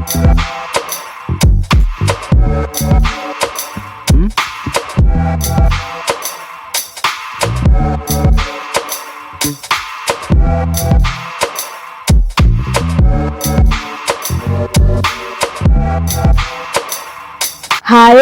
Hi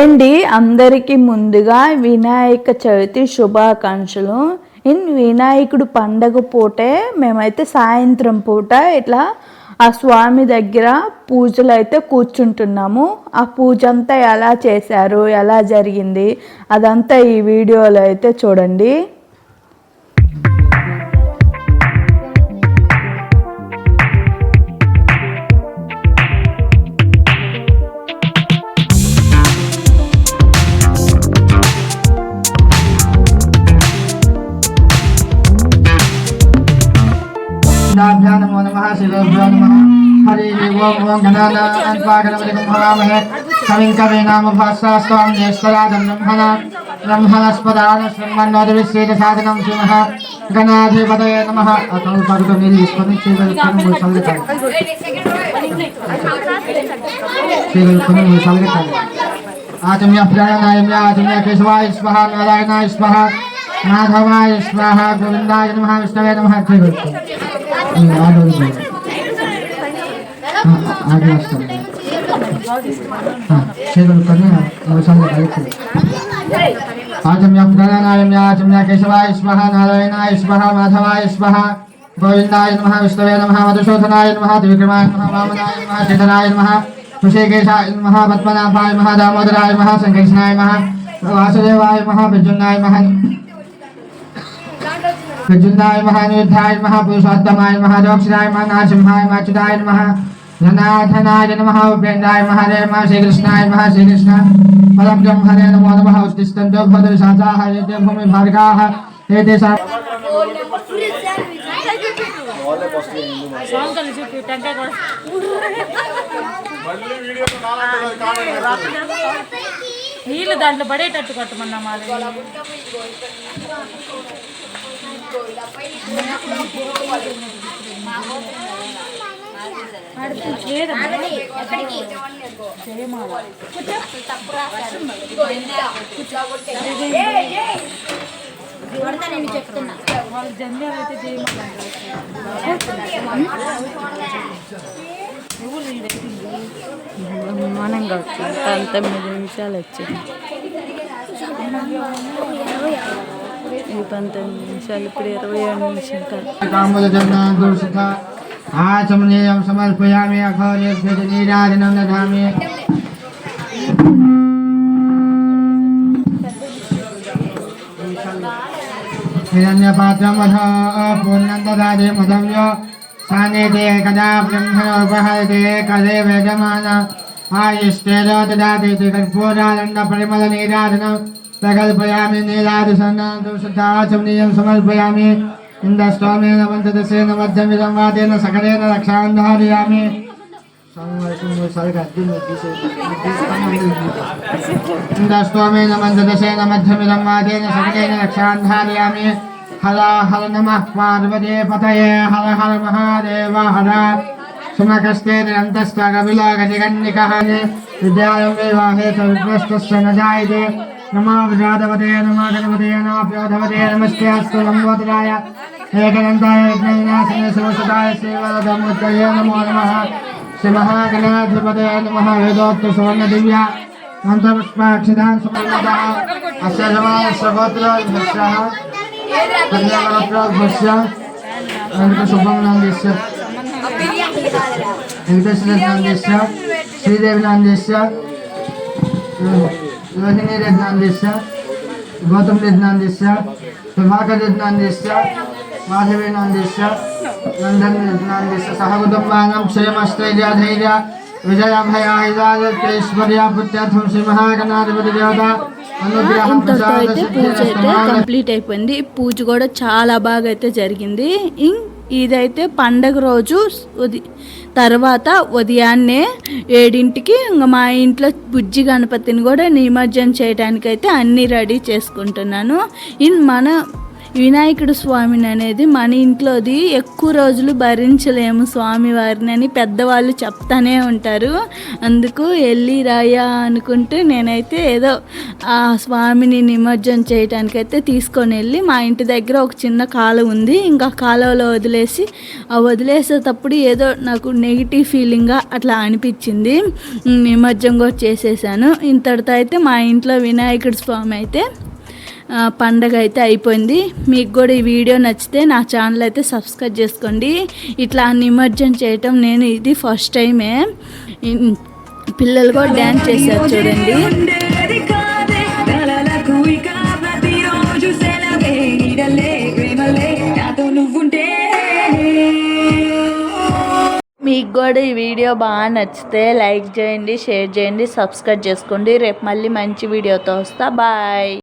అండి. అందరికీ ముందుగా వినాయక చవితి శుభాకాంక్షలు. ఇన్ వినాయకుడు పండగ పూటే మేమైతే సాయంత్రం పూట ఇట్లా ఆ స్వామి దగ్గర పూజలు అయితే కూర్చుంటున్నాము. ఆ పూజ అంతా ఎలా చేశారు? ఎలా జరిగింది? అదంతా ఈ వీడియోలో అయితే చూడండి. सिद्धाभ्या नमो नमः शिवेभ्यो नमः हरिः ओम् ॐ गणानान्त्वागणपतिं भवामहे कविं कवीनामुभास्वास्त्वां ज्येष्ठराजं ब्रह्मणा ब्रह्मणस्पदान श्रीमन्नोदविश्वेदसाधनं श्रीमः गणाधिपतये नमः अतो पदको निरीश्वरं श्रीगुरुकुलं मुसल्लिताय श्रीगुरुकुलं मुसल्लिताय आचम्य प्राणायाम्य आचम्य केशवाय स्वाहा नारायणाय स्वाहा माधवाय स्वाहा गोविन्दाय नमः विष्णवे नमः श्रीगुरुकुलं आगे వస్తుంది చేతులు కొన్ని అవసరంగా కలిసి ఆచమ్య ప్రణానాయమ్య ఆచమ్య కేశవాయ స్మహ నారాయణాయ స్మహ మాధవాయ స్మహ గోవిందాయ నమ విష్ణవే నమ మధుసూదనాయ నమ త్రివిక్రమాయ నమ వామనాయ నమ శ్రీధరాయ నమ ఋషికేశాయ నమ పద్మనాభాయ నమ దామోదరాయ నమ సంకర్షణాయ నమ వాసుదేవాయ నమ విజున్నాయ నమ कजुनाय महानिधाय महापुरुषोत्तमाय महादोक्षिणाय महानासिंहाय महाचुदाय नमः। धनाधनाय नमः। उपेन्द्राय महारे महा श्रीकृष्णाय महा श्रीकृष्ण। ब्रह्म हरे नमो नमः। उत्तिष्ठन्तो भद्रशासाः एते भूमि भार्गाः एते सा वीडियो నీళ్ళు దాంట్లో పడేటట్టు కొట్టమన్నా మాది వాళ్ళు జంధ్యాలు అయితే చేయమన్నారు బ్రహ్మాండంగా వచ్చింది పంతొమ్మిది నిమిషాలు వచ్చింది ఇది పంతొమ్మిది నిమిషాలు ఇప్పుడు ఇరవై ఏడు నిమిషాలు ఆచమనీయం సమర్పయామి అఘోరేభ్యత నీరాజనం దధామి మధ పూర్ణం దదాది स्थानेति एकदा ब्रह्मणोपहरति कदे वेदमाना आयुष्टेजो ददातीति कर्पूरादण्डपरिमलनीराधनं प्रकल्पयामि नीलादिसन्नादुशुद्धाचमनीयं समर्पयामि। इन्दस्तोमेन वन्तदशेन मध्यमिदं वादेन सकलेन रक्षान्धारयामि। इन्दस्तोमेन मन्ददशेन मध्यमिदं वादेन सकलेन रक्षान्धारयामि। हर हर नमः पार्वती पतये हर हर महादेव हर सुमकस्ते निरन्तश्च कपिलोकजगन्निकः विद्यालं विवाहे नमो गणपते नमोऽप्योधवते नमस्ते अस्तु लम्बोदराय एकदन्ताय नमो नमः श्रीमहागणाधिपतये नमः। वेदोक्तसुवर्णदिव्या अस्य समानस्य गोत्रोद्भस्यः कन्यागोत्रोद्भस्य वेङ्कटशुभं नन्दस्य वेङ्कटेश्वरनन्दस्य श्रीदेवीनन्दस्य रोहिणी रत्नांदेश्य गौतम रत्नांदेश्य प्रभाकर रत्नांदेश्य माधवी नंदेश्य नंदन रत्नांदेश्य सह कुटुंबानां क्षयमस्थैर्यधैर्य विजयाभयाहिराजैश्वर्या पुत्र्यर्थं श्री महागणाधिपति देवता अनुग्रहं ఇంతతో అయితే పూజ అయితే కంప్లీట్ అయిపోయింది. పూజ కూడా చాలా బాగా అయితే జరిగింది ఇదైతే పండగ రోజు ఉది తర్వాత ఉదయాన్నే ఏడింటికి ఇంకా మా ఇంట్లో బుజ్జి గణపతిని కూడా నిమజ్జనం చేయడానికైతే అన్నీ రెడీ చేసుకుంటున్నాను. ఇన్ మన వినాయకుడు స్వామిని అనేది మన ఇంట్లోది ఎక్కువ రోజులు భరించలేము స్వామి వారిని అని పెద్దవాళ్ళు చెప్తానే ఉంటారు. అందుకు వెళ్ళి రాయా అనుకుంటూ నేనైతే ఏదో ఆ స్వామిని నిమజ్జనం చేయడానికైతే తీసుకొని వెళ్ళి మా ఇంటి దగ్గర ఒక చిన్న కాలువ ఉంది. ఇంకా కాలువలో వదిలేసి ఆ వదిలేసేటప్పుడు ఏదో నాకు నెగిటివ్ ఫీలింగ్గా అట్లా అనిపించింది. నిమజ్జనం కూడా చేసేసాను. ఇంతటితో అయితే మా ఇంట్లో వినాయకుడి స్వామి అయితే పండగ అయితే అయిపోయింది. మీకు కూడా ఈ వీడియో నచ్చితే నా ఛానల్ అయితే సబ్స్క్రైబ్ చేసుకోండి. ఇట్లా నిమజ్జనం చేయటం నేను ఇది ఫస్ట్ టైమే. పిల్లలు కూడా డ్యాన్స్ చేశారు చూడండి. మీకు కూడా ఈ వీడియో బాగా నచ్చితే లైక్ చేయండి షేర్ చేయండి సబ్స్క్రైబ్ చేసుకోండి. రేపు మళ్ళీ మంచి వీడియోతో వస్తా. బాయ్.